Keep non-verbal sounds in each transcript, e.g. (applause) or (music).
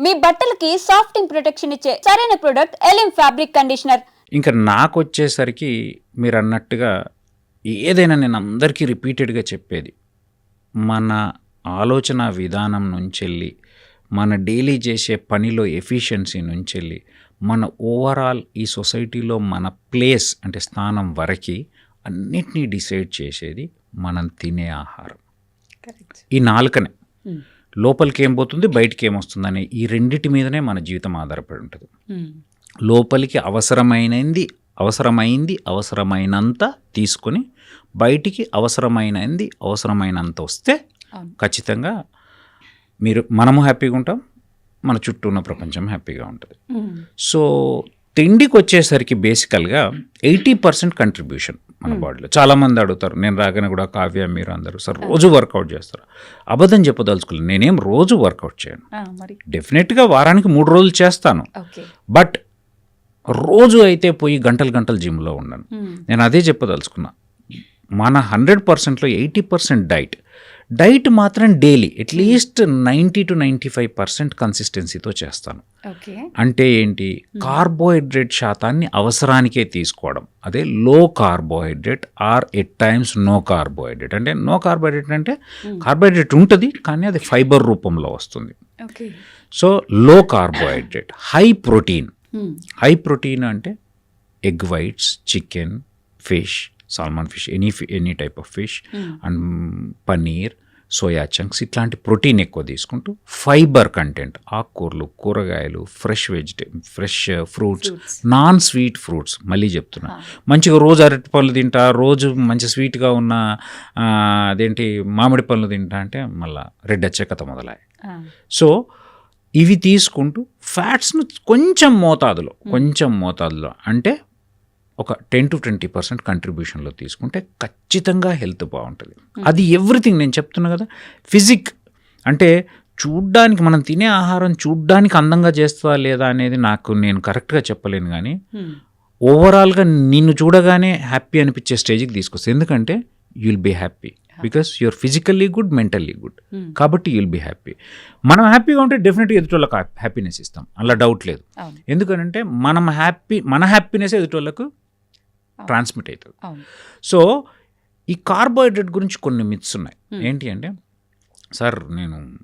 మీ బట్టలకి సాఫ్టింగ్ ప్రొటెక్షన్ ఇచ్చే సరైన ప్రొడక్ట్ ఎలిమ్ ఫ్యాబ్రిక్ కండిషనర్ ఇంకా నాకు వచ్చేసరికి మీరు అన్నట్టుగా ఏదైనా నేను అందరికీ రిపీటెడ్గా చెప్పేది. మన ఆలోచన విధానం నుంచి వెళ్ళి మన డైలీ చేసే పనిలో ఎఫిషియన్సీ నుంచి వెళ్ళి మన ఓవరాల్ ఈ సొసైటీలో మన ప్లేస్ అంటే స్థానం వరకు అన్నిటినీ డిసైడ్ చేసేది మనం తినే ఆహారం. ఈ నాలుకనే. లోపలికి ఏం పోతుంది? బయటికి ఏమొస్తుందనే ఈ రెండిటి మీదనే మన జీవితం ఆధారపడి ఉంటుంది. లోపలికి అవసరమైనది అవసరమైంది అవసరమైనంత తీసుకొని బయటికి అవసరమైనది అవసరమైనంత వస్తే. ఖచ్చితంగా మీరు మనము హ్యాపీగా ఉంటాం మన చుట్టూ ఉన్న ప్రపంచం హ్యాపీగా ఉంటుంది. సో తిండికి వచ్చేసరికి బేసికల్గా ఎయిటీ పర్సెంట్ కంట్రిబ్యూషన్ మన బాడీలో. చాలామంది అడుగుతారు నేను రాగానే కూడా కావ్య మీరు అందరూ సార్ రోజు వర్కౌట్ చేస్తారు. అబద్ధం చెప్పదలుచుకోలేదు నేనేం రోజు వర్కౌట్ చేయను. మరి. డెఫినెట్గా వారానికి మూడు రోజులు చేస్తాను. బట్ రోజు అయితే పోయి గంటలు గంటలు జిమ్లో ఉన్నాను. నేను అదే చెప్పదలుచుకున్నా. మన హండ్రెడ్ పర్సెంట్లో ఎయిటీ పర్సెంట్ డైట్ డైట్ మాత్రం daily at least ninety to ninety five percent కన్సిస్టెన్సీతో చేస్తాను. అంటే ఏంటి? కార్బోహైడ్రేట్ శాతాన్ని అవసరానికే తీసుకోవడం. అదే low carbohydrate or at times no carbohydrate. అంటే నో కార్బోహైడ్రేట్ అంటే కార్బోహైడ్రేట్ ఉంటుంది కానీ అది ఫైబర్ రూపంలో వస్తుంది. So low carbohydrate high protein. High protein అంటే egg whites chicken fish salmon fish any any type of fish and paneer soya chunks ఇట్లాంటి protein ఎక్కువ తీసుకుంటూ ఫైబర్ కంటెంట్ ఆకుకూరలు కూరగాయలు fresh వెజిటే fresh fruits non sweet fruits మళ్ళీ చెప్తున్నా. మంచిగా రోజు అరటి పళ్ళు తింటా రోజు మంచి స్వీట్గా ఉన్న అదేంటి మామిడి పళ్ళు తింటా అంటే మళ్ళీ రెడ్ వచ్చే కథ మొదలాయి సో ఇవి తీసుకుంటూ ఫ్యాట్స్ను కొంచెం మోతాదులో కొంచెం మోతాదులో అంటే ఒక టెన్ టు ట్వంటీ పర్సెంట్ కంట్రిబ్యూషన్లో తీసుకుంటే ఖచ్చితంగా హెల్త్ బాగుంటుంది. అది ఎవ్రీథింగ్ నేను చెప్తున్నా కదా. ఫిజిక్ అంటే చూడ్డానికి మనం తినే ఆహారం చూడ్డానికి అందంగా చేస్తుందా లేదా అనేది నాకు నేను కరెక్ట్గా చెప్పలేను కానీ ఓవరాల్గా నిన్ను చూడగానే హ్యాపీ అనిపించే స్టేజ్కి తీసుకొస్తుంది ఎందుకంటే you'll be happy because you're physically good mentally good కాబట్టి యుల్ బీ హ్యాపీ మనం హ్యాపీగా ఉంటే డెఫినెట్గా ఎదుటోళ్ళకి హ్యాపీనెస్ ఇస్తాం. అలా డౌట్ లేదు. ఎందుకంటే మనం హ్యాపీ మన హ్యాపీనెస్ ఎదుటోళ్ళకు ట్రాన్స్మిట్ అవుతుంది. సో ఈ కార్బోహైడ్రేట్ గురించి కొన్ని మిత్స్ ఉన్నాయి. ఏంటి అంటే సార్ నేను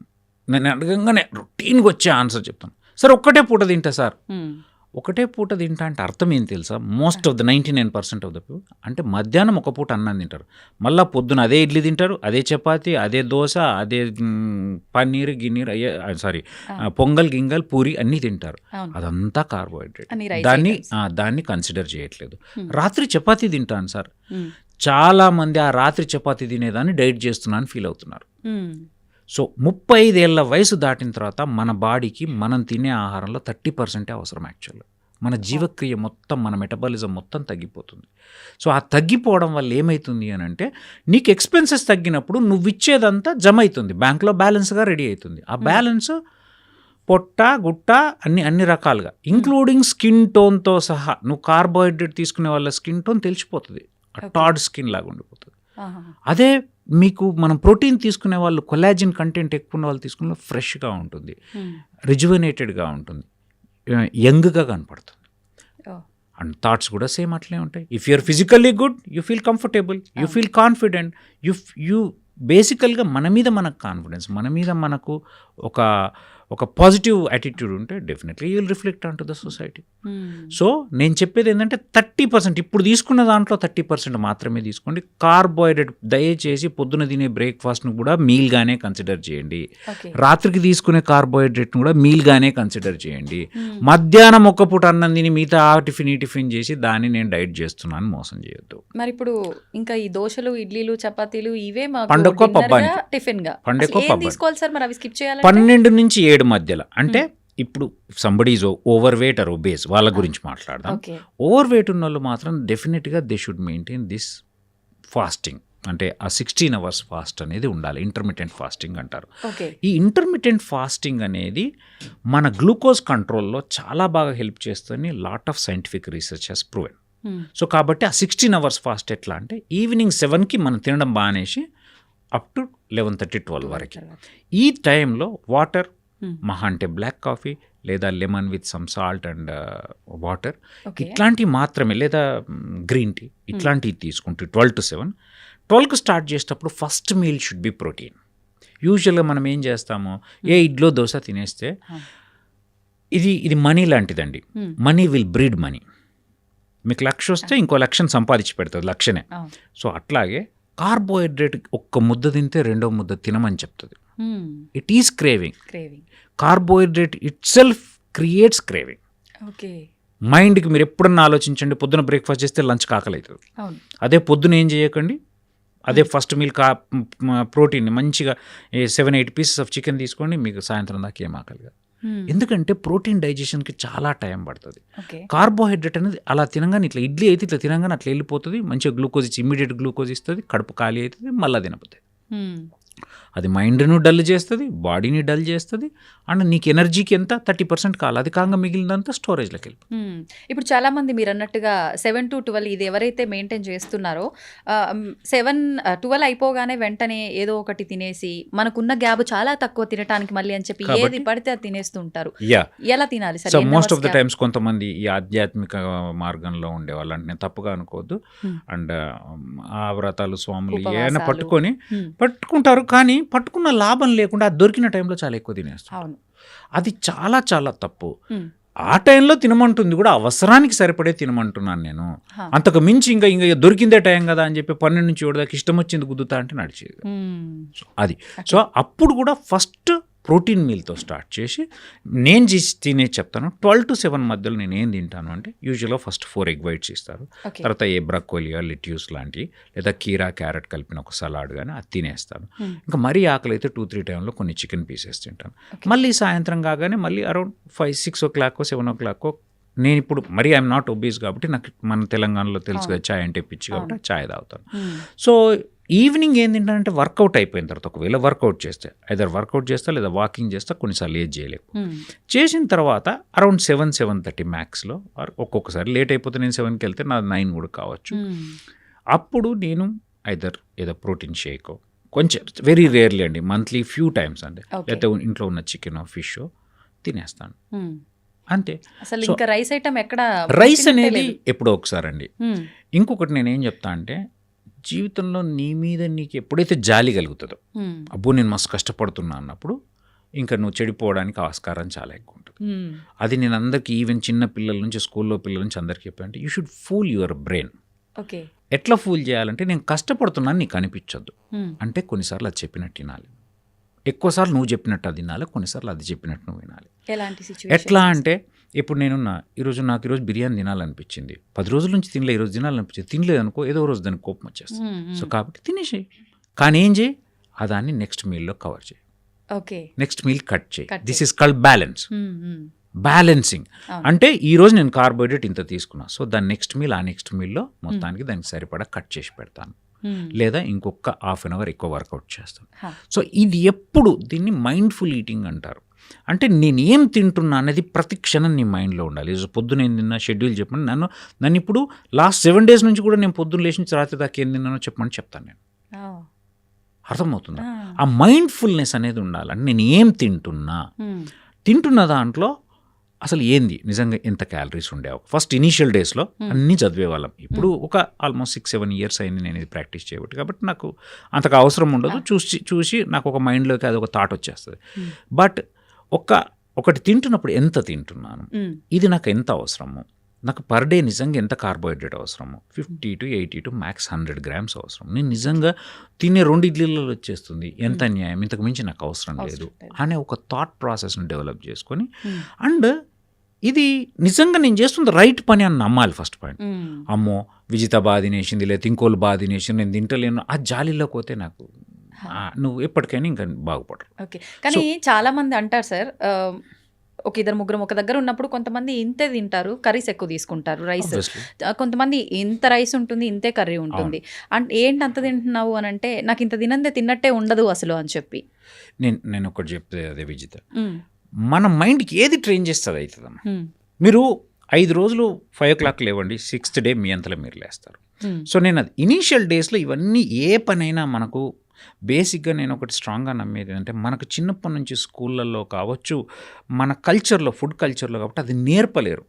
నేను అడగంగానే రొటీన్గా వచ్చే ఆన్సర్ చెప్తాను. సార్ ఒక్కటే పూట తింటా సార్. ఒకటే పూట తింటా అంటే అర్థం ఏం తెలుసా? Most of the ninety nine percent of the people అంటే మధ్యాహ్నం ఒక పూట అన్నం తింటారు. మళ్ళీ పొద్దున అదే ఇడ్లీ తింటారు అదే చపాతి అదే దోశ అదే పన్నీర్ గిన్నీర్ అయ్యే సారీ పొంగల్ గింగల్ పూరి అన్నీ తింటారు. అదంతా కార్బోహైడ్రేట్ దాన్ని దాన్ని కన్సిడర్ చేయట్లేదు. రాత్రి చపాతీ తింటాను సార్. చాలా మంది ఆ రాత్రి చపాతీ తినేదాన్ని డైట్ చేస్తున్నాను ఫీల్ అవుతున్నారు. సో ముప్పై ఐదేళ్ళ వయసు దాటిన తర్వాత మన బాడీకి మనం తినే ఆహారంలో థర్టీ పర్సెంటే అవసరం యాక్చువల్ మన జీవక్రియ మొత్తం మన మెటబాలిజం మొత్తం తగ్గిపోతుంది. సో ఆ తగ్గిపోవడం వల్ల ఏమవుతుంది అని అంటే నీకు ఎక్స్పెన్సెస్ తగ్గినప్పుడు నువ్వు ఇచ్చేదంతా జమ అవుతుంది. బ్యాంక్లో బ్యాలెన్స్గా రెడీ అవుతుంది. ఆ బ్యాలెన్స్ పొట్ట గుట్ట అన్ని అన్ని రకాలుగా ఇంక్లూడింగ్ స్కిన్ టోన్తో సహా నువ్వు కార్బోహైడ్రేట్ తీసుకునే వాళ్ళ స్కిన్ టోన్ తెలిసిపోతుంది. టాడ్ స్కిన్ లాగా ఉండిపోతుంది. అదే మీకు మనం ప్రోటీన్ తీసుకునే వాళ్ళు కొలాజిన్ కంటెంట్ ఎక్కువ ఉన్న వాళ్ళు తీసుకున్న ఫ్రెష్గా ఉంటుంది. రిజువనేటెడ్గా ఉంటుంది. యంగ్గా కనపడుతుంది. అండ్ థాట్స్ కూడా సేమ్ అట్లే ఉంటాయి. If you're physically good you feel comfortable you feel confident you you బేసికల్గా మన మీద మనకు కాన్ఫిడెన్స్ మన మీద మనకు ఒక ఒక పాజిటివ్ యాటిట్యూడ్ ఉంటే definitely you will reflect on to the society. So నేను చెప్పేది ఏంటంటే థర్టీ పర్సెంట్ ఇప్పుడు తీసుకున్న దాంట్లో థర్టీ పర్సెంట్ మాత్రమే తీసుకోండి కార్బోహైడ్రేట్ దయచేసి పొద్దున తినే బ్రేక్ఫాస్ట్ను కూడా మీల్గానే కన్సిడర్ చేయండి. రాత్రికి తీసుకునే కార్బోహైడ్రేట్ను కూడా మీల్గానే కన్సిడర్ చేయండి Hmm. మధ్యాహ్నం ఒక్క పూట అన్నం తిని మిగతా ఆ టిఫిన్ ఈ టిఫిన్ చేసి దాన్ని నేను డైట్ చేస్తున్నాను మోసం చేయొద్దు మరి ఇప్పుడు ఇంకా ఈ దోశలు ఇడ్లీలు చపాతీలు ఇవే మాకు పండక్కో dinner గా, పబ్బానికి. టిఫిన్గా. తీసుకోవాలి సార్ మరి అవి స్కిప్ చేయాలంటే పన్నెండు నుంచి ఏడు మధ్యలో. అంటే ఇప్పుడు somebody is overweight or obese వాళ్ళ గురించి మాట్లాడదాం. ఓవర్ వెయిట్ ఉన్న వాళ్ళు మాత్రం డెఫినెట్గా they should maintain this fasting అంటే ఆ సిక్స్టీన్ అవర్స్ ఫాస్ట్ అనేది ఉండాలి. ఇంటర్మీడియట్ ఫాస్టింగ్ అంటారు. ఈ ఇంటర్మీడియట్ ఫాస్టింగ్ అనేది మన గ్లూకోజ్ కంట్రోల్లో చాలా బాగా హెల్ప్ చేస్తుంది. Lot of scientific research has proven so కాబట్టి ఆ సిక్స్టీన్ అవర్స్ ఫాస్ట్ ఎట్లా అంటే ఈవినింగ్ సెవెన్కి మనం తినడం బానేసి up to eleven thirty twelve వరకు. ఈ టైంలో వాటర్. మహా అంటే బ్లాక్ కాఫీ లేదా lemon with some salt and water. Okay ఇట్లాంటివి మాత్రమే లేదా గ్రీన్ టీ ఇట్లాంటివి తీసుకుంటూ ట్వెల్వ్ టు సెవెన్. ట్వెల్వ్కి స్టార్ట్ చేసేటప్పుడు first meal should be protein. యూజువల్గా మనం ఏం చేస్తాము? ఏ ఇడ్లో దోశ తినేస్తే Hmm. ఇది ఇది మనీ లాంటిదండి. Hmm. Money will breed money. మీకు లక్ష వస్తే ఇంకో లక్షను సంపాదించి పెడుతుంది లక్షనే. అవును. సో అట్లాగే కార్బోహైడ్రేట్ ఒక్క ముద్ద తింటే రెండో ముద్ద తినమని చెప్తుంది. Hmm. It is craving craving carbohydrate itself creates craving okay మైండ్కి మీరు ఎప్పుడన్నా ఆలోచించండి పొద్దున బ్రేక్ఫాస్ట్ చేస్తే లంచ్ కాకలి అవుతుంది అవును. అదే పొద్దున ఏం చేయకండి? అదే ఫస్ట్ మీల్ కా ప్రోటీన్ మంచిగా seven eight pieces of chicken తీసుకోండి మీకు సాయంత్రం దాకా ఏం ఆకలి కాదు Hmm. ఎందుకంటే ప్రోటీన్ డైజెషన్కి చాలా టైం పడుతుంది. కార్బోహైడ్రేట్ అనేది అలా తినగానే ఇట్లా ఇడ్లీ అయితే ఇట్లా తినగానే అట్లా వెళ్ళిపోతుంది మంచిగా గ్లూకోజ్ ఇచ్చి ఇమీడియట్ గ్లూకోజ్ ఇస్తుంది కడుపు ఖాళీ అవుతుంది మళ్ళీ తినపోతుంది Hmm. అది మైండ్ను డల్ చేస్తుంది బాడీని డల్ చేస్తుంది అండ్ నీకు ఎనర్జీకి ఎంత థర్టీ పర్సెంట్ కావాలి అది కాగా మిగిలినంత స్టోరేజ్లోకి మ్మ్. ఇప్పుడు చాలా మంది మీరు అన్నట్టుగా సెవెన్ టు ట్వెల్వ్ ఇది ఎవరైతే మెయింటైన్ చేస్తున్నారో సెవెన్ ట్వెల్వ్ అయిపోగానే వెంటనే ఏదో ఒకటి తినేసి మనకున్న గ్యాప్ చాలా తక్కువ తినడానికి మళ్ళీ అని చెప్పి ఏది పడితే అది తినేస్తుంటారు ఎలా తినాలి so sir most of the? Times కొంతమంది ఈ ఆధ్యాత్మిక మార్గంలో ఉండేవాళ్ళు అంటే నేను తప్పుగా అనుకోవద్దు. అండ్ ఆ వ్రతాలు స్వాములు. ఏమైనా పట్టుకొని. పట్టుకుంటారు కానీ పట్టుకున్న లాభం లేకుండా దొరికిన టైంలో చాలా ఎక్కువ తినేస్తారు అవును. అది చాలా చాలా తప్పు. ఆ టైంలో తినమంటుంది కూడా అవసరానికి సరిపడే తినమంటున్నాను నేను. అంతకు మించి ఇంకా ఇంకా దొరికిందే టైం కదా అని చెప్పి పన్నెండు నుంచి దాకా ఇష్టం వచ్చింది గుద్దుతా అంటే నడిచేది. అది. సో అప్పుడు కూడా ఫస్ట్ ప్రోటీన్ మీల్తో స్టార్ట్ చేసి నేను చేసి తినే చెప్తాను ట్వెల్వ్ టు సెవెన్ మధ్యలో నేను ఏం తింటాను అంటే యూజువల్గా ఫస్ట్ ఫోర్ ఎగ్ వైట్స్ ఇస్తారు తర్వాత ఏ బ్రక్కోలియా లిట్యూస్ లాంటివి లేదా కీరా క్యారెట్ కలిపిన ఒక సలాడ్ కానీ అది తినేస్తాను. Hmm. ఇంకా మరీ ఆకలి అయితే టూ త్రీ టైంలో కొన్ని చికెన్ పీసెస్ తింటాను. మళ్ళీ సాయంత్రం కాగానే మళ్ళీ around five six o'clock seven o'clock నేను ఇప్పుడు మరీ ఐఎమ్ నాట్ ఒబీస్ కాబట్టి నాకు మన తెలంగాణలో తెలుసు కదా చాయ్ అంటే పిచ్చి కాబట్టి చాయ్ తాగుతాను. మ్మ్. సో ఈవినింగ్ ఏం తింటానంటే వర్కౌట్ అయిపోయిన తర్వాత ఒకవేళ వర్కౌట్ చేస్తే ఐదర్ వర్కౌట్ చేస్తా లేదా వాకింగ్ చేస్తా కొన్నిసార్లు ఏది చేయలేవు. చేసిన తర్వాత అరౌండ్ సెవెన్ సెవెన్ థర్టీ మ్యాక్స్లో ఒక్కొక్కసారి లేట్ అయిపోతే నేను సెవెన్కి వెళ్తే నాది నైన్ కూడా కావచ్చు. అప్పుడు నేను ఐదర్ ఏదో ప్రోటీన్ షేక్ కొంచెం వెరీ రేర్లీ అండి మంత్లీ ఫ్యూ టైమ్స్ అండి. లేకపోతే ఇంట్లో ఉన్న చికెన్ ఫిష్ తినేస్తాను. అంతే అసలు ఇంకా రైస్ ఐటమ్ ఎక్కడ రైస్ అనేది. ఎప్పుడో ఒకసారి అండి. ఇంకొకటి నేను ఏం చెప్తా అంటే జీవితంలో నీ మీద నీకు ఎప్పుడైతే జాలి కలుగుతుందో. అబ్బో నేను మస్తు కష్టపడుతున్నా అన్నప్పుడు ఇంకా నువ్వు చెడిపోవడానికి ఆస్కారం చాలా ఎక్కువ ఉంటుంది. అది నేను అందరికీ ఈవెన్ చిన్న పిల్లల నుంచి స్కూల్లో పిల్లల నుంచి అందరికీ చెప్పానంటే you should fool your brain. Okay. ఎట్లా ఫూల్ చేయాలంటే నేను కష్టపడుతున్నాను నీకు అనిపించొద్దు. అంటే కొన్నిసార్లు అది చెప్పినట్టు వినాలి ఎక్కువసార్లు నువ్వు చెప్పినట్టు అది వినాలి కొన్నిసార్లు అది చెప్పినట్టు నువ్వు వినాలి. ఎట్లా అంటే ఇప్పుడు నేనున్నా ఈరోజు నాకు ఈరోజు బిర్యానీ తినాలనిపించింది. పది రోజుల నుంచి తినలే ఈరోజు తినాలనిపించింది. తినలేదు అనుకో ఏదో రోజు దానికి కోపం వచ్చేస్తుంది. సో కాబట్టి తినేసేయి. కానీ ఏం చేయి? ఆ దాన్ని నెక్స్ట్ మీల్లో కవర్ చేయి. ఓకే. నెక్స్ట్ మీల్ కట్ చేయి. This is called balance. Balancing. అంటే ఈ రోజు నేను కార్బోహైడ్రేట్ ఇంత తీసుకున్నా. సో దాని నెక్స్ట్ మీల్ ఆ నెక్స్ట్ మీల్లో మొత్తానికి దానికి సరిపడా కట్ చేసి పెడతాను. లేదా ఇంకొక హాఫ్ అన్ అవర్ ఎక్కువ వర్కౌట్ చేస్తాను. సో ఇది ఎప్పుడు దీన్ని మైండ్ఫుల్ ఈటింగ్ అంటారు. అంటే నేను ఏం తింటున్నా అనేది ప్రతి క్షణం నీ మైండ్లో ఉండాలి. పొద్దున ఏం తిన్నా షెడ్యూల్ చెప్పండి నన్ను నన్ను ఇప్పుడు లాస్ట్ సెవెన్ డేస్ నుంచి కూడా నేను పొద్దున్న లేచి రాత్రి దాకా ఏం తిన్నానో చెప్పమని చెప్తాను నేను. అర్థమవుతుందా? ఆ. మైండ్ఫుల్నెస్ అనేది ఉండాలి. అంటే నేను ఏం తింటున్నా. తింటున్న దాంట్లో అసలు ఏంది? నిజంగా ఎంత క్యాలరీస్ ఉండేవి. ఫస్ట్ ఇనీషియల్ డేస్లో అన్నీ చదివేవాళ్ళం. ఇప్పుడు ఒక ఆల్మోస్ట్ సిక్స్ సెవెన్ ఇయర్స్ అయింది నేను ఇది ప్రాక్టీస్ చేయబట్టి. కాబట్టి నాకు అంతగా అవసరం ఉండదు. చూసి చూసి నాకు ఒక మైండ్లోకి అది ఒక థాట్ వచ్చేస్తుంది. బట్ ఒక ఒకటి తింటున్నప్పుడు ఎంత తింటున్నాను. ఇది నాకు ఎంత అవసరము? నాకు పర్ డే నిజంగా ఎంత కార్బోహైడ్రేట్ అవసరము? Fifty to eighty to max hundred grams అవసరం. నేను నిజంగా తినే రెండు ఇడ్లీలలో వచ్చేస్తుంది. ఎంత న్యాయం? ఇంతకు మించి నాకు అవసరం లేదు. అనే ఒక థాట్ ప్రాసెస్ని డెవలప్ చేసుకొని. అండ్ ఇది నిజంగా నేను చేస్తుంది రైట్ పని అని నమ్మాలి ఫస్ట్ పాయింట్. మ్మ్. అమ్మో విజిత బాధ తినేసింది లేదా ఇంకోళ్ళు బాధ తినేసింది నేను తింటలేను. ఆ జాలీలో పోతే నాకు నువ్వు ఎప్పటికైనా ఇంకా బాగుపడరు. ఓకే. కానీ చాలా మంది అంటారు సార్ ఒక ఇద్దరు ముగ్గురు ఒక దగ్గర ఉన్నప్పుడు కొంతమంది ఇంతే తింటారు కర్రీస్ ఎక్కువ తీసుకుంటారు రైస్. కొంతమంది ఇంత రైస్ ఉంటుంది ఇంతే కర్రీ ఉంటుంది. అంటే ఏంటి అంత తింటున్నావు అని అంటే నాకు ఇంత తినందే తిన్నట్టే ఉండదు అసలు అని చెప్పి. నేను నేను ఒకటి చెప్తే అదే విజిత. మన మైండ్కి ఏది ట్రైన్ చేస్తుంది అవుతుందమ్మా మ్మ్. మీరు ఐదు రోజులు ఫైవ్ ఓ క్లాక్ లేవండి సిక్స్త్ డే మీ అంతలో మీరు లేస్తారు. సో నేను అది ఇనీషియల్ డేస్లో ఇవన్నీ ఏ పనైనా మనకు బేసిక్గా నేను ఒకటి స్ట్రాంగ్గా నమ్మేది అంటే మనకు చిన్నప్పటి నుంచి స్కూళ్ళల్లో కావచ్చు మన కల్చర్లో ఫుడ్ కల్చర్లో కాబట్టి అది నేర్పలేరు.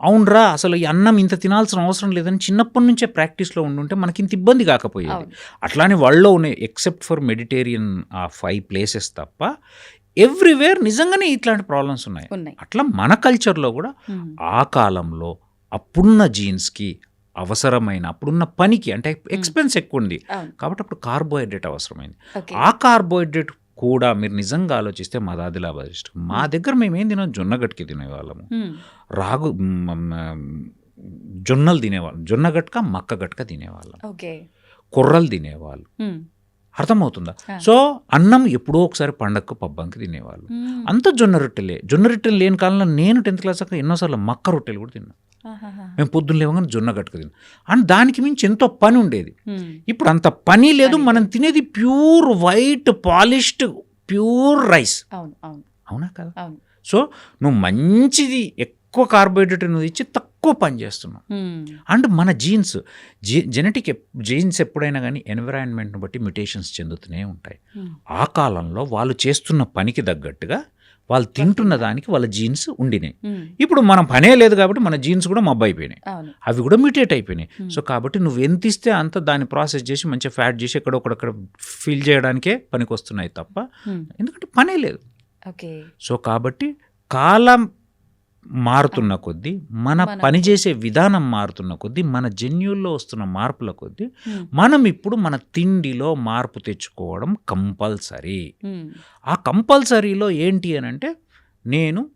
అవునరా అసలు ఈ అన్నం ఇంత తినాల్సిన అవసరం లేదని చిన్నప్పటి నుంచే ప్రాక్టీస్లో ఉండుంటే మనకి ఇంత ఇబ్బంది కాకపోయేది. అట్లానే వాళ్ళలో ఉన్నాయి ఎక్సెప్ట్ ఫర్ మెడిటేరియన్ ఆ ఫైవ్ ప్లేసెస్ తప్ప ఎవ్రీవేర్ నిజంగానే ఇట్లాంటి ప్రాబ్లమ్స్ ఉన్నాయి. అట్లా మన కల్చర్లో కూడా ఆ కాలంలో అప్పుడున్న జీన్స్కి అవసరమైన అప్పుడున్న పనికి అంటే ఎక్స్పెన్స్ ఎక్కువ ఉంది కాబట్టి అప్పుడు కార్బోహైడ్రేట్ అవసరమైంది. ఆ కార్బోహైడ్రేట్ కూడా మీరు నిజంగా ఆలోచిస్తే మా ఆదిలాబాద్ డిస్ట్రిక్ట్ మా దగ్గర మేము ఏం తినాం? జొన్నగట్కి తినేవాళ్ళము. ఉమ్, రాగు జొన్నలు తినేవాళ్ళం. జొన్న గట్క మక్క గట్క తినేవాళ్ళం. ఓకే. కుర్రలు తినేవాళ్ళు. అర్థమవుతుందా. సో అన్నం ఎప్పుడో ఒకసారి పండగకు పబ్బంకి తినేవాళ్ళు. అంత జొన్న రొట్టెలే జొన్న రొట్టెలు లేని కాలంలో నేను టెన్త్ క్లాస్ దాకా ఎన్నోసార్లు మక్క రొట్టెలు కూడా తిన్నాను. మేము పొద్దున్న లేవగానే జొన్న గట్టుకు తిన్నాం. అండ్ దానికి మించి ఎంతో పని ఉండేది. ఇప్పుడు అంత పని లేదు మనం తినేది pure white polished pure rice. అవును కదా? సో నువ్వు మంచిది ఎక్కువ కార్బోహైడ్రేట్ నువ్వు ఇచ్చి తక్కువ పని చేస్తున్నావు ఉమ్, అండ్ మన జీన్స్ జీ జెనెటిక్ జీన్స్ ఎప్పుడైనా కానీ ఎన్విరాన్మెంట్ని బట్టి మ్యుటేషన్స్ చెందుతూనే ఉంటాయి. ఆ కాలంలో వాళ్ళు చేస్తున్న పనికి తగ్గట్టుగా వాళ్ళు తింటున్న దానికి వాళ్ళ జీన్స్ ఉండినాయి. ఇప్పుడు మనం పనే లేదు కాబట్టి మన జీన్స్ కూడా మబ్బు అయిపోయినాయి. అవి కూడా మ్యూటేట్ అయిపోయినాయి. సో కాబట్టి నువ్వు ఎంత ఇస్తే అంత దాన్ని ప్రాసెస్ చేసి మంచిగా ఫ్యాట్ చేసి ఎక్కడొక్కడక్కడ ఫిల్ చేయడానికే పనికి వస్తున్నాయి తప్ప ఎందుకంటే పనే లేదు. ఓకే. సో కాబట్టి కాలం మారుతున్న కొద్దీ మన పనిచేసే విధానం మారుతున్న కొద్దీ మన జన్యుల్లో వస్తున్న మార్పుల కొద్దీ మనం ఇప్పుడు మన తిండిలో మార్పు తెచ్చుకోవడం కంపల్సరీ. ఆ కంపల్సరీలో ఏంటి అని అంటే నేను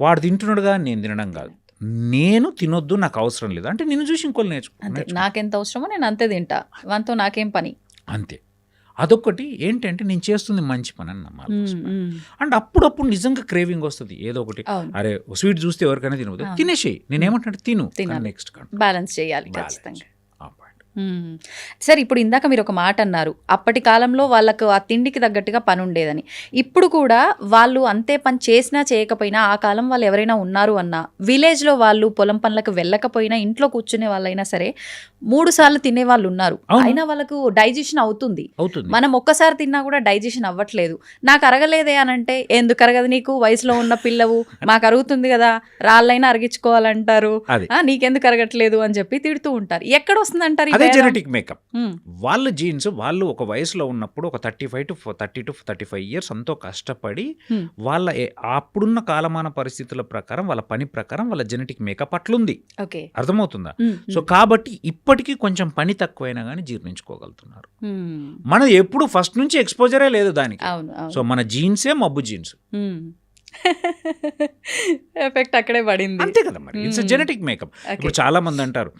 వాడు తింటున్నాడుగా నేను తినడం కాదు. నేను తినొద్దు నాకు అవసరం లేదు. అంటే నిన్ను చూసి ఇంకోళ్ళు నేర్చుకో. నాకెంత అవసరమో నేను అంతే తింటా. వాంతో నాకేం పని? అంతే. అదొకటి ఏంటంటే నేను చేస్తుంది మంచి పని అని నమ్మాలి అండ్ అప్పుడప్పుడు నిజంగా క్రేవింగ్ వస్తుంది. ఏదో ఒకటి. అరే స్వీట్ చూస్తే ఎవరికైనా అవును. తినేసేయి. నేనేమంటే తిను. నెక్స్ట్ బ్యాలెన్స్ చేయాలి ఖచ్చితంగా. సరే ఇప్పుడు ఇందాక మీరు ఒక మాట అన్నారు. అప్పటి కాలంలో వాళ్ళకు ఆ తిండికి తగ్గట్టుగా పని ఉండేదని. ఇప్పుడు కూడా వాళ్ళు అంతే పని చేసినా చేయకపోయినా ఆ కాలం వాళ్ళు ఎవరైనా ఉన్నారు అన్నా విలేజ్లో వాళ్ళు పొలం పనులకు వెళ్ళకపోయినా ఇంట్లో కూర్చునే వాళ్ళైనా సరే మూడు సార్లు తినే వాళ్ళు ఉన్నారు. అయినా వాళ్ళకు డైజెషన్ అవుతుంది. మనం ఒక్కసారి తిన్నా కూడా డైజెషన్ అవ్వట్లేదు. నాకు అరగలేదే అని అంటే ఎందుకు అరగదు నీకు? వయసులో ఉన్న పిల్లవు. మాకు అరుగుతుంది కదా. రాళ్ళైనా అరిగించుకోవాలంటారు. నీకెందుకు అరగట్లేదు? అని చెప్పి తిడుతూ ఉంటారు. ఎక్కడ వస్తుందంటారు భేదం? జెనెటిక్ మేకప్ వాళ్ళ జీన్స్ వాళ్ళు ఒక వయసులో ఉన్నప్పుడు ఒక thirty five to thirty two thirty five years ఎంతో కష్టపడి. వాళ్ళ అప్పుడున్న కాలమాన పరిస్థితుల ప్రకారం వాళ్ళ పని ప్రకారం వాళ్ళ జెనెటిక్ మేకప్ అట్లుంది. అర్థమవుతుందా? సో కాబట్టి ఇప్పటికీ కొంచెం పని తక్కువైనా కానీ జీర్ణించుకోగలుగుతున్నారు. మన ఎప్పుడు ఫస్ట్ నుంచి ఎక్స్పోజరే లేదు దానికి. సో మన జీన్సే మబ్బు జీన్స్. (laughs) ఎఫెక్ట్ అక్కడే పడింది. అంతే కదా మరి. ఇట్స్. Genetic makeup. ఇప్పుడు చాలా మంది అంటారు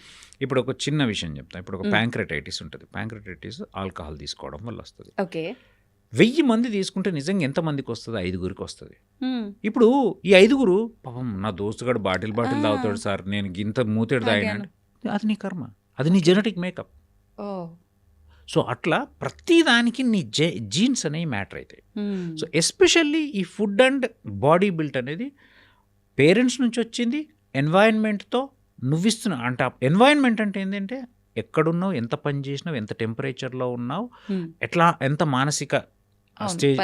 ఇప్పుడు ఒక చిన్న విషయం చెప్తా. ఇప్పుడు ఒక. ప్యాంక్రటైటిస్ ఉంటుంది. ప్యాంక్రటైటిస్ ఆల్కహాల్ తీసుకోవడం వల్ల వస్తుంది. ఓకే. వెయ్యి మంది తీసుకుంటే నిజంగా ఎంత మందికి వస్తుంది? ఐదుగురికి వస్తుంది. ఇప్పుడు ఈ ఐదుగురు పాపం నా దోస్తుగాడు బాటిల్ బాటిల్. తాగుతాడు సార్. నేను గింత మూతేడు తాగాను. తాగినా అది నీ కర్మ. అది నీ జెనెటిక్ మేకప్. సో అట్లా ప్రతి దానికి నీ జే జీన్స్ అనేవి మ్యాటర్ అవుతాయి సో ఎస్పెషల్లీ ఈ ఫుడ్ అండ్ బాడీ బిల్ట్ అనేది పేరెంట్స్ నుంచి వచ్చింది. ఎన్వైరన్మెంట్తో నువ్విస్తున్న అంటే ఎన్వైరన్మెంట్ అంటే ఏంటంటే ఎక్కడున్నావు ఎంత పని చేసినావు ఎంత టెంపరేచర్లో ఉన్నావు ఎట్లా ఎంత మానసిక స్టేజ్.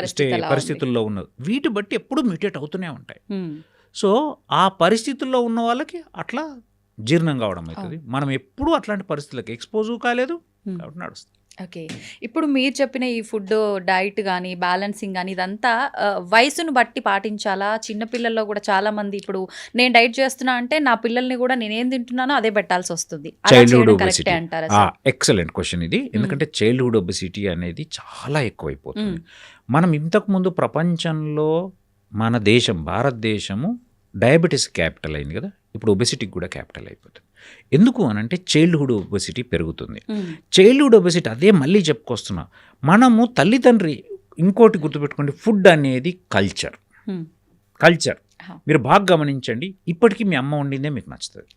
పరిస్థితుల్లో ఉన్నది వీటి బట్టి ఎప్పుడు మ్యూటేట్ అవుతూనే ఉంటాయి. సో ఆ పరిస్థితుల్లో ఉన్న వాళ్ళకి అట్లా జీర్ణం కావడం అవుతుంది. మనం ఎప్పుడూ అట్లాంటి పరిస్థితులకు ఎక్స్పోజ్ కాలేదు. కాబట్టి నడుస్తుంది. ఓకే. ఇప్పుడు మీరు చెప్పిన ఈ ఫుడ్ డైట్ కానీ బ్యాలెన్సింగ్ కానీ ఇదంతా వయసును బట్టి పాటించాలా? చిన్నపిల్లల్లో కూడా చాలా మంది ఇప్పుడు నేను డైట్ చేస్తున్నా అంటే నా పిల్లల్ని కూడా నేనేం తింటున్నానో అదే పెట్టాల్సి వస్తుంది. చైల్డ్హుడ్ ఒబెసిటీ అంటారా? ఎక్సలెంట్ క్వశ్చన్ ఇది. ఎందుకంటే చైల్డ్హుడ్ ఒబెసిటీ అనేది చాలా ఎక్కువైపోతుంది. మనం ఇంతకుముందు ప్రపంచంలో మన దేశం భారతదేశము డయాబెటీస్ క్యాపిటల్ అయింది కదా? ఇప్పుడు ఒబెసిటీకి కూడా క్యాపిటల్ అయిపోతుంది. ఎందుకు అనంటే చైల్డ్హుడ్ ఒబెసిటీ పెరుగుతుంది. చైల్డ్హుడ్ ఒబెసిటీ అదే మళ్ళీ చెప్పుకొస్తున్నా. మనము తల్లిదండ్రి ఇంకోటి గుర్తుపెట్టుకోండి ఫుడ్ అనేది కల్చర్ కల్చర్. మీరు బాగా గమనించండి ఇప్పటికీ మీ అమ్మ వండిందే మీకు నచ్చుతుంది.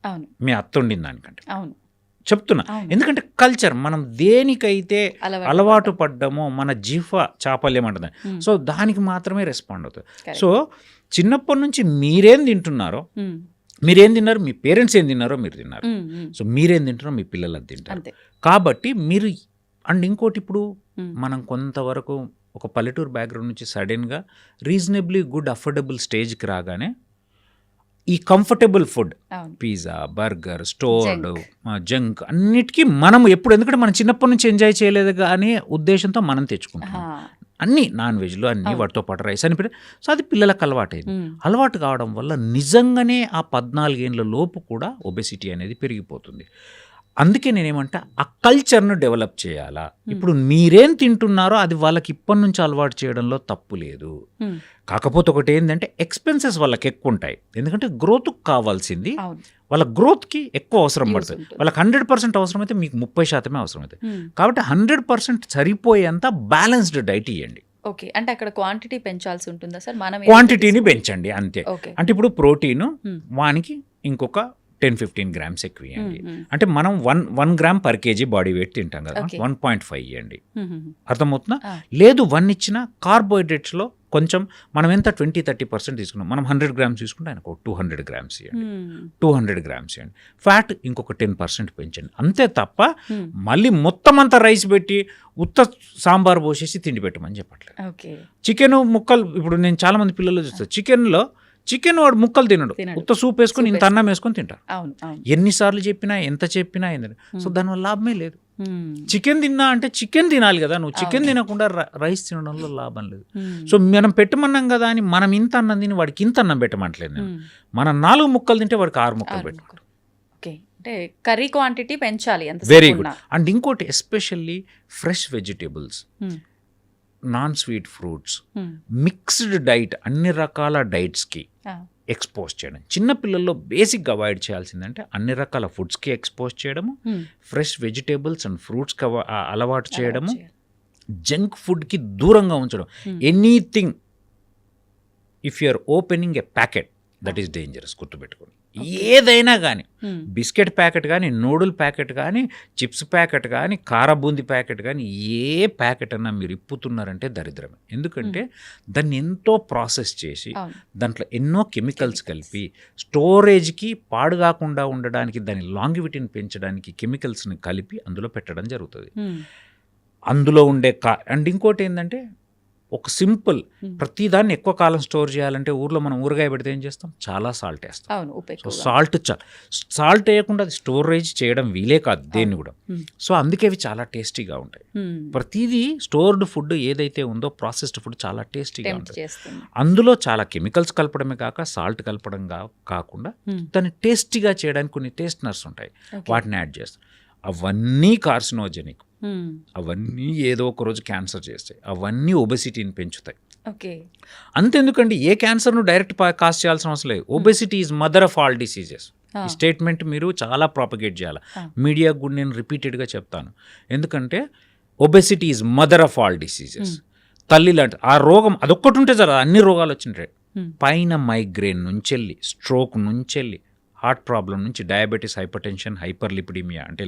మీ అత్త వండిన దానికంటే. అవును. చెప్తున్నా. ఎందుకంటే కల్చర్ మనం దేనికైతే అలవాటు పడ్డామో మన జీవ చాపల్యం అంటుంది. ఉమ్, సో దానికి మాత్రమే రెస్పాండ్ అవుతుంది. సో చిన్నప్పటి నుంచి మీరేం తింటున్నారో మీరేం తిన్నారు? మీ పేరెంట్స్ ఏం తిన్నారో మీరు తిన్నారు. సో మీరేం తింటారో మీ పిల్లలు అది తింటారు కాబట్టి మీరు అండ్ ఇంకోటి ఇప్పుడు. మనం కొంతవరకు ఒక పల్లెటూరు బ్యాక్గ్రౌండ్ నుంచి సడన్గా రీజనబ్లీ గుడ్ అఫోర్డబుల్ స్టేజ్కి రాగానే ఈ comfortable food pizza burger stored. Junk అన్నిటికీ మనం ఎప్పుడు ఎందుకంటే మనం చిన్నప్పటి నుంచి ఎంజాయ్ చేయలేదు అనే ఉద్దేశంతో మనం తెచ్చుకుంటాం. అన్ని నాన్ వెజ్లు అన్ని. వాటితో పాటు రైస్ అని పెట్టి సో అది పిల్లలకు అలవాటైంది. అలవాటు కావడం వల్ల నిజంగానే ఆ పద్నాలుగేండ్ల లోపు కూడా ఒబెసిటీ అనేది పెరిగిపోతుంది అందుకే నేనేమంటా ఆ కల్చర్ను డెవలప్ చేయాలా? ఇప్పుడు మీరేం తింటున్నారో అది వాళ్ళకి ఇప్పటి నుంచి అలవాటు చేయడంలో తప్పు లేదు. ఉమ్. కాకపోతే ఒకటి ఏంటంటే ఎక్స్పెన్సెస్ వాళ్ళకి ఎక్కువ ఉంటాయి ఎందుకంటే గ్రోత్ కావాల్సింది వాళ్ళ గ్రోత్కి ఎక్కువ అవసరం పడుతుంది. వాళ్ళకి హండ్రెడ్ పర్సెంట్ అవసరమైతే మీకు ముప్పై శాతమే అవసరమవుతుంది ఉమ్. కాబట్టి హండ్రెడ్ పర్సెంట్ సరిపోయేంత బ్యాలెన్స్డ్ డైట్ ఇవ్వండి ఓకే. అంటే అక్కడ క్వాంటిటీ పెంచాల్సి ఉంటుందా సార్? మనం క్వాంటిటీని పెంచండి అంతే. అంటే ఇప్పుడు ప్రోటీన్ Hmm. వానికి ఇంకొక టెన్ ఫిఫ్టీన్ గ్రామ్స్ ఎక్కువ ఇవ్వండి. అంటే మనం one one gram per KG body weight తింటాం కదా. వన్ పాయింట్ ఫైవ్ ఇవ్వండి అర్థమవుతుందా. లేదు వన్ ఇచ్చిన కార్బోహైడ్రేట్స్లో కొంచెం మనం ఎంత ట్వంటీ థర్టీ పర్సెంట్ తీసుకున్నాం. మనం హండ్రెడ్ గ్రామ్స్ తీసుకుంటే ఆయనకు టూ హండ్రెడ్ గ్రామ్స్ ఇవ్వండి టూ హండ్రెడ్ గ్రామ్స్ ఇవ్వండి ఫ్యాట్ ఇంకొక టెన్ పర్సెంట్ పెంచండి. అంతే తప్ప. మళ్ళీ మొత్తం అంతా రైస్ పెట్టి ఉత్త సాంబార్ పోసేసి తిండి పెట్టమని చెప్పట్లేదు. చికెన్ ముక్కలు ఇప్పుడు నేను చాలా మంది పిల్లలు చూస్తాను చికెన్లో చికెన్ వాడు ముక్కలు తినడు. ఉత్త సూప్ వేసుకొని ఇంత అన్నం వేసుకొని అవును ఎన్నిసార్లు చెప్పినా ఎంత చెప్పినా ఏంటంటే సో దానివల్ల లాభమే లేదు. చికెన్ తిన్నా అంటే చికెన్ తినాలి కదా నువ్వు. చికెన్. తినకుండా రైస్ తినడంలో లాభం లేదు. సో మనం పెట్టమన్నాం కదా అని మనం ఇంత అన్నం తిని వాడికి ఇంత అన్నం పెట్టమంటలేదు నేను. మనం నాలుగు ముక్కలు తింటే వాడికి ఆరు ముక్కలు పెట్టు అంటే కర్రీ క్వాంటిటీ పెంచాలి వెరీ గుడ్ అండ్ ఇంకోటి especially fresh vegetables. Non sweet fruits mixed diet అన్ని రకాల డైట్స్కి ఎక్స్పోజ్ చేయడం. చిన్న పిల్లల్లో బేసిక్గా అవాయిడ్ చేయాల్సిందంటే అన్ని రకాల ఫుడ్స్కి ఎక్స్పోజ్ చేయడము ఫ్రెష్ వెజిటేబుల్స్ అండ్ ఫ్రూట్స్కి అలవాటు చేయడము జంక్ ఫుడ్కి దూరంగా ఉంచడం. Anything if you are opening a packet that is dangerous గుర్తుపెట్టుకోండి. ఏదైనా కానీ బిస్కెట్ ప్యాకెట్ కానీ నూడిల్ ప్యాకెట్ కానీ చిప్స్ ప్యాకెట్ కానీ కారబూంది ప్యాకెట్ కానీ ఏ ప్యాకెట్ అన్నా మీరు ఇప్పుతున్నారంటే దరిద్రమే. ఎందుకంటే దాన్ని ఎంతో ప్రాసెస్ చేసి దాంట్లో ఎన్నో కెమికల్స్ కలిపి స్టోరేజ్కి పాడు కాకుండా ఉండడానికి దాని లాంగివిటీని పెంచడానికి కెమికల్స్ని కలిపి అందులో పెట్టడం జరుగుతుంది. అందులో ఉండే కా అండ్ ఇంకోటి ఏంటంటే ఒక సింపుల్. ప్రతిదాన్ని ఎక్కువ కాలం స్టోర్ చేయాలంటే ఊర్లో మనం ఊరగాయ పెడితే ఏం చేస్తాం? చాలా సాల్ట్ వేస్తాం. సో. సాల్ట్ చా సాల్ట్ వేయకుండా అది స్టోరేజ్ చేయడం వీలే కాదు దేన్ని కూడా. సో అందుకే అవి చాలా టేస్టీగా ఉంటాయి. ప్రతిదీ స్టోర్డ్ ఫుడ్ ఏదైతే ఉందో ప్రాసెస్డ్ ఫుడ్ చాలా టేస్టీగా ఉంటుంది. అందులో చాలా కెమికల్స్ కలపడమే కాక సాల్ట్ కలపడం కా- కాకుండా దాన్ని టేస్టీగా చేయడానికి కొన్ని టేస్ట్నర్స్ ఉంటాయి. వాటిని యాడ్ చేస్తాం. అవన్నీ కార్సినోజెనిక్. అవన్నీ ఏదో ఒక రోజు క్యాన్సర్ చేస్తాయి. అవన్నీ ఒబెసిటీని పెంచుతాయి. ఓకే. అంతెందుకండి ఏ క్యాన్సర్ను డైరెక్ట్ కాస్ట్ చేయాల్సిన అవసరం లేదు. Obesity is mother of all diseases. ఈ స్టేట్మెంట్ మీరు చాలా ప్రాపగేట్ చేయాలి. మీడియా కూడా నేను రిపీటెడ్గా చెప్తాను. ఎందుకంటే obesity is mother of all diseases. తల్లి లాంటి ఆ రోగం అదొక్కటి ఉంటే జర అన్ని రోగాలు వచ్చింటాయి. పైన మైగ్రేన్ నుంచెళ్ళి స్ట్రోక్ నుంచెళ్ళి హార్ట్ ప్రాబ్లం నుంచి diabetes hypertension hyper lipidaemia అంటే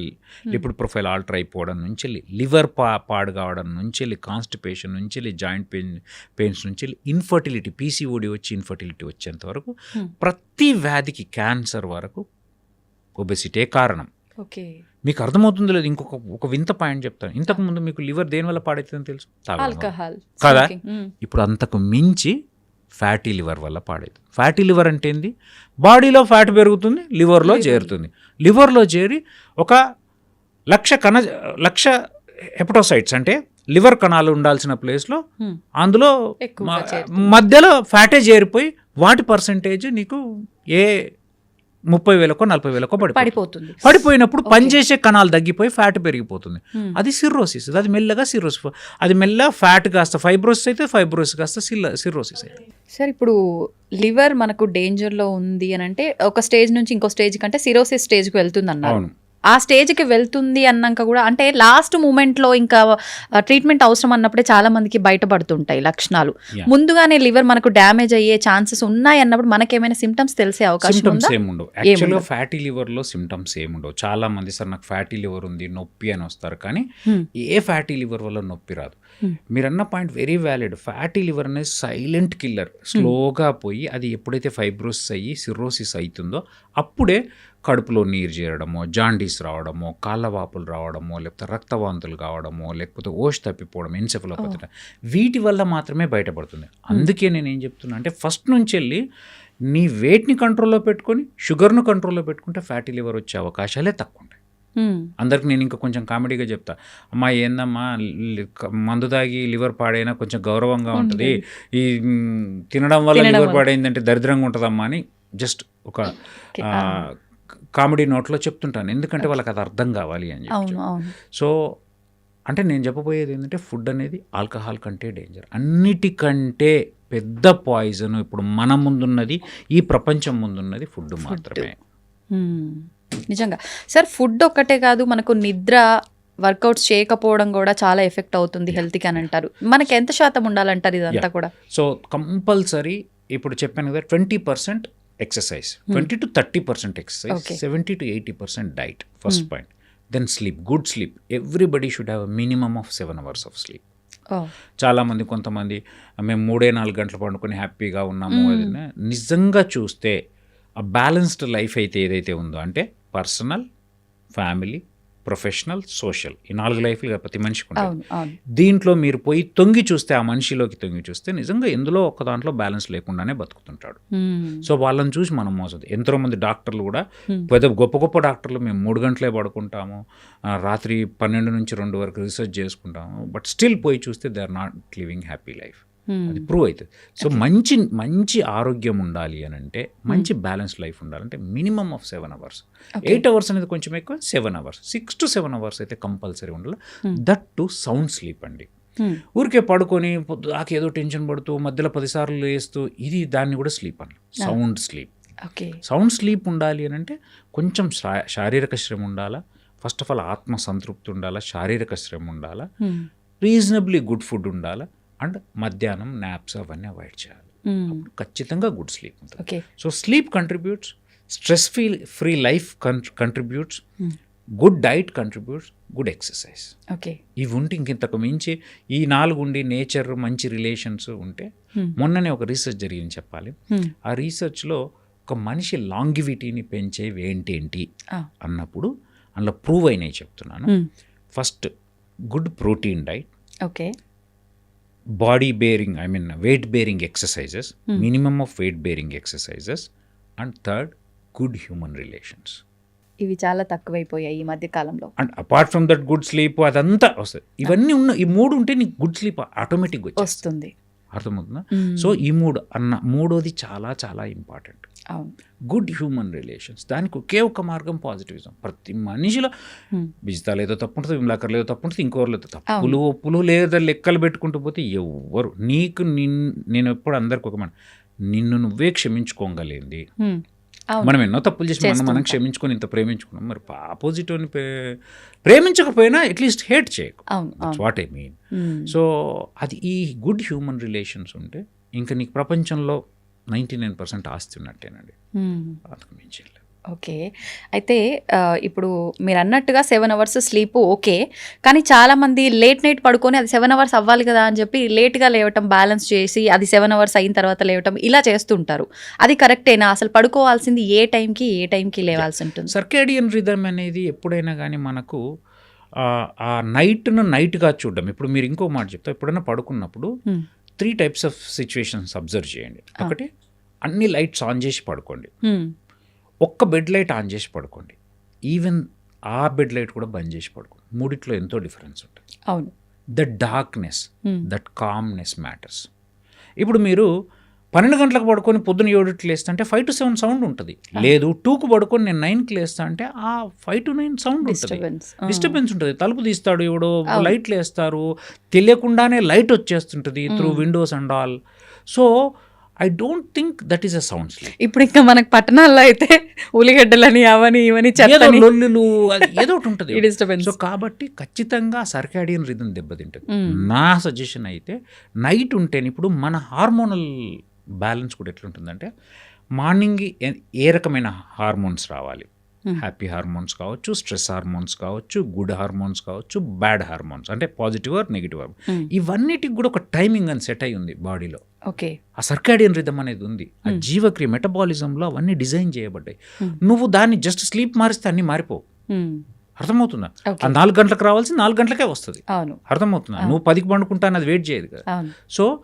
లిపిడ్ ప్రొఫైల్ ఆల్టర్ అయిపోవడం నుంచెళ్ళి లివర్ పా పాడు కావడం నుంచెళ్ళి కాన్స్టిపేషన్ నుంచెళ్ళి జాయింట్ పెయిన్ పెయిన్స్ నుంచెళ్ళి ఇన్ఫర్టిలిటీ పీసీఓడి వచ్చి ఇన్ఫర్టిలిటీ వచ్చేంత వరకు Hmm. ప్రతి వ్యాధికి క్యాన్సర్ వరకు ఒబెసిటే కారణం ఓకే మీకు అర్థమవుతుందో లేదు ఇంకొక ఒక వింత పాయింట్ చెప్తాను ఇంతకు ముందు మీకు లివర్ తెలుసు తాగడం వల్ల. ఆల్కహాల్ కదా? smoking. ఉమ్, ఇప్పుడు అంతకు మించి ఫ్యాటీ లివర్ వల్ల పాడేది ఫ్యాటీ లివర్ అంటే ఏంది బాడీలో ఫ్యాట్ పెరుగుతుంది లివర్లో. చేరుతుంది లివర్లో చేరి ఒక లక్ష కణ లక్ష హెపటోసైట్స్ అంటే లివర్ కణాలు ఉండాల్సిన ప్లేస్లో అందులో. మధ్యలో ఫ్యాటే చేరిపోయి వాటి పర్సంటేజ్ నీకు ఏ ముప్పై వేలకో నలభై వేలకో పడిపోతుంది. పడిపోతుంది. పడిపోయినప్పుడు. పనిచేసే కణాలు తగ్గిపోయి ఫ్యాట్ పెరిగిపోతుంది. అది సిర్రోసిస్ అది మెల్లగా సిర్రోసిస్ అది మెల్లగా ఫ్యాట్ కాస్త ఫైబ్రోసిస్ అయితే ఫైబ్రోసిస్ కాస్త సిల్ల సిర్రోసిస్ అయితే సార్ ఇప్పుడు లివర్ మనకు డేంజర్లో ఉంది అని అంటే ఒక స్టేజ్ నుంచి ఇంకో స్టేజ్ కంటే సిరోసిస్ స్టేజ్కి వెళ్తుంది అన్నారు ఆ స్టేజ్కి వెళ్తుంది అన్నాక కూడా అంటే లాస్ట్ మూమెంట్లో ఇంకా ట్రీట్మెంట్ అవసరం అన్నప్పుడే చాలా మందికి బయటపడుతుంటాయి లక్షణాలు. ముందుగానే లివర్ మనకు డ్యామేజ్ అయ్యే ఛాన్సెస్ ఉన్నాయి అన్నప్పుడు మనకేమైనా సిమ్టమ్స్ తెలిసే అవకాశం ఉందా ఏముండవు యాక్చువల్గా ఏముండవు. ఫ్యాటీ లివర్లో సిమ్టమ్స్ ఏముండవు చాలా మంది సార్ నాకు ఫ్యాటీ లివర్ ఉంది నొప్పి అని వస్తారు కానీ. ఏ ఫ్యాటీ లివర్ వల్ల నొప్పి రాదు. మీరన్న point very valid fatty liver అనేది సైలెంట్ కిల్లర్ స్లోగా పోయి అది ఎప్పుడైతే ఫైబ్రోసిస్ అయ్యి సిర్రోసిస్ అవుతుందో అప్పుడే కడుపులో నీరు చేరడమో జాండీస్ రావడమో కాళ్ళవాపులు రావడమో లేకపోతే రక్తవాంతులు కావడమో లేకపోతే ఓష్ తప్పిపోవడం ఎన్సెఫలోపతి వీటి వల్ల మాత్రమే బయటపడుతుంది. అందుకే నేను ఏం చెప్తున్నా అంటే ఫస్ట్ నుంచి వెళ్ళి నీ వెయిట్ని కంట్రోల్లో పెట్టుకొని షుగర్ను కంట్రోల్లో పెట్టుకుంటే ఫ్యాటీ లివర్ వచ్చే అవకాశాలే తక్కువ ఉంటాయి. అందరికి నేను ఇంకా కొంచెం కామెడీగా చెప్తా. అమ్మా ఏందమ్మా మందు తాగి లివర్ పాడైనా కొంచెం గౌరవంగా ఉంటుంది. ఈ తినడం వల్ల లివర్. పాడైందంటే దరిద్రంగా ఉంటుందమ్మా అని జస్ట్ ఒక కామెడీ నోట్లో చెప్తుంటాను. ఎందుకంటే వాళ్ళకి అది అర్థం కావాలి అని చెప్పి సో అంటే నేను చెప్పబోయేది ఏంటంటే ఫుడ్ అనేది ఆల్కహాల్ కంటే డేంజర్. అన్నిటికంటే పెద్ద పాయిజన్ ఇప్పుడు మన ముందున్నది ఈ ప్రపంచం ముందున్నది ఫుడ్ మాత్రమే. నిజంగా. సార్ ఫుడ్ ఒక్కటే కాదు మనకు నిద్ర వర్కౌట్స్ చేయకపోవడం కూడా చాలా ఎఫెక్ట్ అవుతుంది హెల్త్కి అని అంటారు. మనకి ఎంత శాతం ఉండాలంటారు ఇదంతా కూడా? సో కంపల్సరీ ఇప్పుడు చెప్పాను కదా twenty percent exercise. Twenty to thirty percent exercise. Seventy to eighty percent diet first point. Then sleep good sleep everybody should have minimum of seven hours of sleep చాలామంది కొంతమంది మేము మూడే నాలుగు గంటలు పండుకొని హ్యాపీగా ఉన్నాము అది నిజంగా చూస్తే ఆ బ్యాలెన్స్డ్ లైఫ్ అయితే ఏదైతే ఉందో అంటే పర్సనల్ ఫ్యామిలీ ప్రొఫెషనల్ సోషల్. ఈ నాలుగు లైఫ్లు ప్రతి మనిషికి అవును దీంట్లో మీరు పోయి తొంగి చూస్తే ఆ మనిషిలోకి తొంగి చూస్తే నిజంగా ఎందులో ఒక దాంట్లో బ్యాలెన్స్ లేకుండానే బతుకుతుంటాడు. సో వాళ్ళని చూసి మనం మోసదు. ఎంతో మంది డాక్టర్లు కూడా. పెద్ద గొప్ప గొప్ప డాక్టర్లు మేము మూడు గంటలే పడుకుంటాము. రాత్రి పన్నెండు నుంచి రెండు వరకు రీసెర్చ్ చేసుకుంటాము. బట్ స్టిల్ పోయి చూస్తే they are not living happy life. అది ప్రూవ్ అవుతుంది. సో మంచి మంచి ఆరోగ్యం ఉండాలి అని అంటే మంచి బ్యాలెన్స్ లైఫ్ ఉండాలంటే minimum of seven hours eight hours అనేది కొంచెం ఎక్కువ seven hours six to seven hours అయితే కంపల్సరీ ఉండాలి. దట్ టు సౌండ్ స్లీప్ అండి. మ్మ్. ఊరికే పడుకొని పొద్దుదాకా ఏదో టెన్షన్ పడుతూ మధ్యలో పదిసార్లు లేస్తూ ఇది దాన్ని కూడా స్లీప్ అని sound sleep okay sound sleep ఉండాలి అని అంటే కొంచెం శారీరక శ్రమ ఉండాలా? ఫస్ట్ ఆఫ్ ఆల్ ఆత్మ సంతృప్తి ఉండాలా? శారీరక శ్రమ ఉండాలా. రీజనబ్లీ గుడ్ ఫుడ్ ఉండాలా? అండ్ మధ్యాహ్నం నాప్స్ అవన్నీ అవాయిడ్ చేయాలి మ్మ్. అప్పుడు ఖచ్చితంగా గుడ్ స్లీప్ ఉంటుంది okay so sleep contributes stress free free life contributes Hmm. Good diet contributes good exercise okay ఇవి ఉంటే ఇంకింతకు మించి ఈ నాలుగు ఉండి నేచర్ మంచి రిలేషన్స్ ఉంటే Hmm. మొన్ననే ఒక రీసెర్చ్ జరిగింది చెప్పాలి మ్మ్. ఆ రీసెర్చ్లో ఒక మనిషి లాంగివిటీని పెంచేవి ఏంటి ఏంటి ఆ. అన్నప్పుడు అందులో ప్రూవ్ అయినాయి చెప్తున్నాను. First good protein diet okay body bearing I mean weight bearing exercises. Minimum of weight bearing exercises and third good human relations ఇవి చాలా తక్కువైపోయాయి ఈ మధ్య కాలంలో. And apart from that good sleep అదంతా వస్తుంది. ఇవన్నీ ఉన్న ఈ మూడు ఉంటే నీకు గుడ్ స్లీప్ ఆటోమేటిక్ వచ్చేస్తుంది. వస్తుంది. అర్థమవుతుందా. సో ఈ మూడు అన్న మూడోది చాలా చాలా ఇంపార్టెంట్. Good human relations. దానికి ఒకే ఒక మార్గం పాజిటివిజం. ప్రతి మనిషిలో. బిజితాలు ఏదో తప్పు ఉంటుంది విమలాకర్ ఏదో తప్పు ఉంటుంది ఇంకోరు లేదో తప్పులు ఒప్పులు లేదా లెక్కలు పెట్టుకుంటూ పోతే ఎవ్వరు. నీకు నిన్ నేను ఎప్పుడు అందరికి ఒక మాట నిన్ను నువ్వే. అవును మనం ఎన్నో తప్పులు చేసి మనం మనం. క్షమించుకొని ఇంత ప్రేమించుకున్నాం మరి ఆపోజిట్ అని ప్రేమించకపోయినా అట్లీస్ట్ హేట్ చేయకు వాట్ ఐ మీన్. సో అది ఈ గుడ్ హ్యూమన్ రిలేషన్స్ ఉంటే ఇంకా నీకు ప్రపంచంలో నైంటీ నైన్ పర్సెంట్ ఆస్తి ఉన్నట్టేనండి మ్మ్. అంతకు మించి. ఓకే. అయితే ఇప్పుడు మీరు అన్నట్టుగా సెవెన్ అవర్స్ స్లీప్ ఓకే. కానీ చాలా మంది లేట్ నైట్ పడుకొని అది సెవెన్ అవర్స్ అవ్వాలి కదా అని చెప్పి లేట్గా లేవటం బ్యాలెన్స్ చేసి అది సెవెన్ అవర్స్ అయిన తర్వాత లేవటం ఇలా చేస్తుంటారు. అది కరెక్టేనా? అసలు పడుకోవాల్సింది ఏ టైంకి ఏ టైంకి లేవాల్సి ఉంటుంది? సర్కేడియన్ రిథమ్ అనేది ఎప్పుడైనా కానీ మనకు ఆ, ఆ నైట్ను నైట్గా చూడడం. ఇప్పుడు మీరు ఇంకో మాట చెప్తా. ఎప్పుడైనా పడుకున్నప్పుడు. Three types of situations observe చేయండి. ఒకటి అన్ని లైట్స్ ఆన్ చేసి పడుకోండి. ఒక్క బెడ్ లైట్ ఆన్ చేసి పడుకోండి. ఈవెన్ ఆ బెడ్ లైట్ కూడా బంద్ చేసి పడుకోండి. మూడిట్లో ఎంతో డిఫరెన్స్ ఉంటుంది. అవును. The darkness. That calmness matters ఇప్పుడు మీరు పన్నెండు గంటలకు పడుకొని పొద్దున ఏడుకి లేస్తా అంటే ఫైవ్ టు సెవెన్ సౌండ్ ఉంటుంది లేదు టూకు పడుకొని నేను నైన్కి లేస్తా అంటే ఆ ఫైవ్ టు నైన్ సౌండ్ ఉంటుంది. డిస్టర్బెన్స్ ఉంటుంది. తలుపు తీస్తాడు ఎవడో. లైట్లు వేస్తారు తెలియకుండానే light వచ్చేస్తుంటుంది through. Windows and all so I don't think that is a sound sleep ఇప్పుడు ఇంకా మనకు పట్టణాల్లో అయితే ఉల్లిగడ్డలని అవని ఇవని లొల్లులు ఏదో ఒకటి ఉంటుంది. సో (laughs) కాబట్టి ఖచ్చితంగా సర్కాడియన్ రిధం దెబ్బతింటుంది Mm. నా సజెషన్ అయితే నైట్ ఉంటేనే ఇప్పుడు మన హార్మోనల్ బ్యాలెన్స్ కూడా ఎట్లుంటుందంటే మార్నింగ్ ఏ రకమైన హార్మోన్స్ రావాలి హ్యాపీ హార్మోన్స్ కావచ్చు స్ట్రెస్ హార్మోన్స్ కావచ్చు గుడ్ హార్మోన్స్ కావచ్చు బ్యాడ్ హార్మోన్స్ అంటే పాజిటివ్ ఆర్ నెగిటివ్ హార్మోన్ ఇవన్నిటికి కూడా ఒక టైమింగ్ అని సెట్ అయి ఉంది బాడీలో ఓకే ఆ సర్కాడియన్ రిథమ్ అనేది ఉంది. ఆ జీవక్రియ మెటబాలిజంలో అవన్నీ డిజైన్ చేయబడ్డాయి. నువ్వు దాన్ని జస్ట్ స్లీప్ మారిస్తే అన్నీ మారిపోవు. అర్థమవుతుందా. ఆ నాలుగు గంటలకు రావాల్సి నాలుగు గంటలకే వస్తుంది. అర్థమవుతుందా? నువ్వు పదికి పండుకుంటా అది వెయిట్ చేయదు కదా. So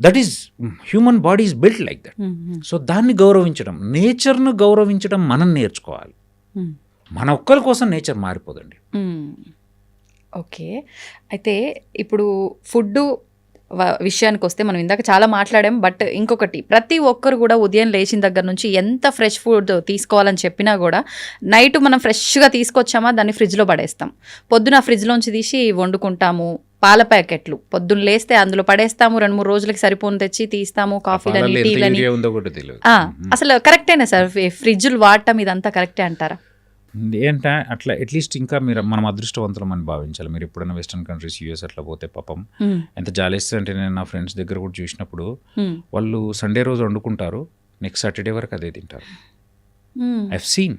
that is human body is built like that so దాన్ని గౌరవించడం నేచర్ను గౌరవించడం మనం నేర్చుకోవాలి. మన ఒక్కరి కోసం నేచర్ మారిపోదండి. ఓకే అయితే ఇప్పుడు ఫుడ్ విషయానికి వస్తే మనం ఇందాక చాలా మాట్లాడాం బట్ ఇంకొకటి ప్రతి ఒక్కరు కూడా ఉదయం లేచిన దగ్గర నుంచి ఎంత ఫ్రెష్ ఫుడ్ తీసుకోవాలని చెప్పినా కూడా నైట్ మనం ఫ్రెష్గా తీసుకొచ్చామా దాన్ని ఫ్రిడ్జ్లో పడేస్తాం. పొద్దున ఫ్రిడ్జ్లోంచి తీసి వండుకుంటాము పాల ప్యాకెట్లు. పొద్దున్న లేస్తే అందులో పడేస్తాము రెండు మూడు రోజులకి సరిపోను తెచ్చి తీస్తాము కాఫీలని టీలని. అసలు కరెక్టేనా సార్? ఫ్రిడ్జ్లు వాడటం ఇదంతా కరెక్టే అంటారా? ఏంటంటే అట్లా అట్లీస్ట్ ఇంకా మీరు మనం అదృష్టవంతులం అని భావించాలి. మీరు ఎప్పుడైనా వెస్టర్న్ కంట్రీస్ యూఎస్ అట్లా పోతే పాపం. ఎంత జాలేస్తుంది అంటే నేను నా ఫ్రెండ్స్ దగ్గర కూడా చూసినప్పుడు. వాళ్ళు సండే రోజు వండుకుంటారు నెక్స్ట్ సాటర్డే వరకు అదే తింటారు. I've seen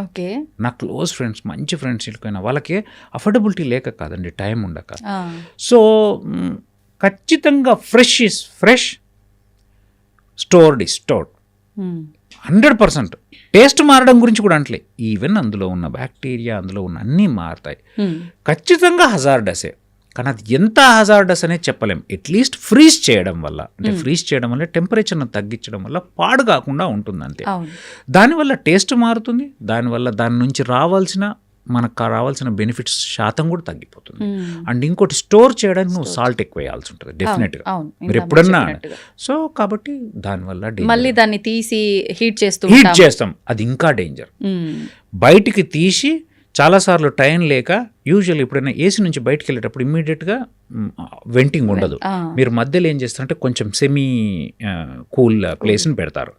okay. నా క్లోజ్ ఫ్రెండ్స్ మంచి ఫ్రెండ్స్ వెళ్ళిపోయినా వాళ్ళకి అఫోర్డబిలిటీ లేక కాదండి టైం ఉండక. సో ఖచ్చితంగా fresh is fresh stored is stored. Hundred percent. Taste మారడం గురించి కూడా అంటలే. ఈవెన్ అందులో ఉన్న బ్యాక్టీరియా అందులో ఉన్న అన్నీ మారుతాయి. ఖచ్చితంగా హజార్డసే కానీ అది ఎంత హజార్డస్ అనేది చెప్పలేం అట్లీస్ట్ ఫ్రీజ్ చేయడం వల్ల అంటే ఫ్రీజ్ చేయడం వల్ల టెంపరేచర్ను తగ్గించడం వల్ల పాడు కాకుండా ఉంటుంది అంతే దానివల్ల టేస్ట్ మారుతుంది దానివల్ల దాని నుంచి రావాల్సిన మనకు రావాల్సిన బెనిఫిట్స్ శాతం కూడా తగ్గిపోతుంది. అండ్ ఇంకోటి స్టోర్ చేయడానికి నువ్వు సాల్ట్ ఎక్కువ వేయాల్సి ఉంటుంది డెఫినెట్గా మీరు ఎప్పుడన్నా. సో కాబట్టి దానివల్ల. మళ్ళీ దాన్ని తీసి హీట్ చేస్తూ హీట్. చేస్తాం అది ఇంకా డేంజర్ మ్మ్. బయటికి తీసి చాలాసార్లు టైం లేక యూజువల్ ఎప్పుడైనా ఏసీ నుంచి బయటికి వెళ్ళేటప్పుడు ఇమ్మీడియట్గా వెంటింగ్ ఉండదు. మీరు మధ్యలో ఏం చేస్తారంటే కొంచెం సెమీ కూల్ ప్లేస్ని పెడతారు.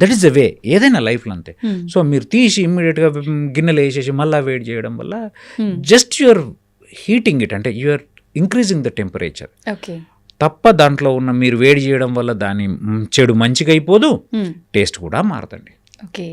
దట్ ఈస్ ద వే ఏదైనా లైఫ్లో అంతే. సో మీరు తీసి ఇమ్మీడియట్గా గిన్నెలు వేసేసి మళ్ళీ వేడి చేయడం వల్ల. జస్ట్ యువర్ హీటింగ్ ఇట్ అంటే you're increasing the temperature okay తప్ప దాంట్లో ఉన్న మీరు వేడి చేయడం వల్ల దాని చెడు మంచిగా అయిపోదు. టేస్ట్ కూడా మారదండి ఓకే